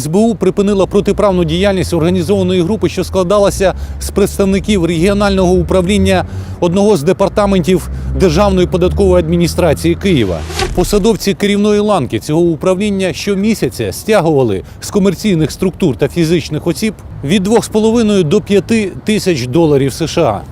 СБУ припинила протиправну діяльність організованої групи, що складалася з представників регіонального управління одного з департаментів Державної податкової адміністрації Києва. Посадовці керівної ланки цього управління щомісяця стягували з комерційних структур та фізичних осіб від 2,5 до 5 тисяч доларів США.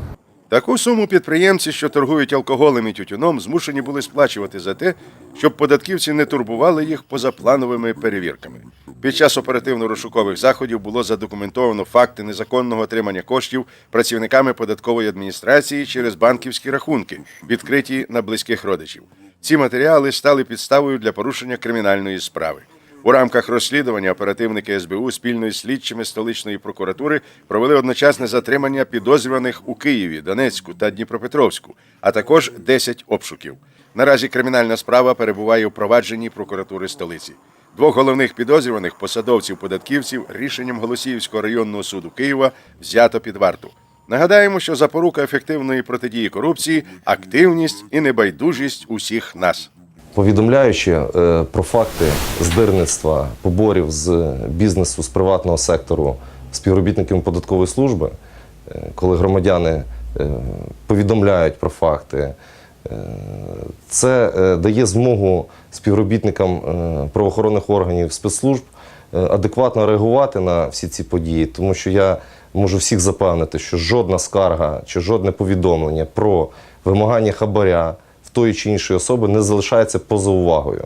Таку суму підприємці, що торгують алкоголем і тютюном, змушені були сплачувати за те, щоб податківці не турбували їх позаплановими перевірками. Під час оперативно-розшукових заходів було задокументовано факти незаконного отримання коштів працівниками податкової адміністрації через банківські рахунки, відкриті на близьких родичів. Ці матеріали стали підставою для порушення кримінальної справи. У рамках розслідування оперативники СБУ спільно із слідчими столичної прокуратури провели одночасне затримання підозрюваних у Києві, Донецьку та Дніпропетровську, а також 10 обшуків. Наразі кримінальна справа перебуває у провадженні прокуратури столиці. Двох головних підозрюваних посадовців-податківців рішенням Голосіївського районного суду Києва взято під варту. Нагадаємо, що запорука ефективної протидії корупції активність і небайдужість усіх нас. Повідомляючи е, про факти здирництва поборів з бізнесу з приватного сектору співробітниками податкової служби, е, коли громадяни е, повідомляють про факти, це е, дає змогу співробітникам е, правоохоронних органів спецслужб е, адекватно реагувати на всі ці події, тому що я можу всіх запевнити, що жодна скарга чи жодне повідомлення про вимагання хабаря в тої чи іншої особи не залишається поза увагою.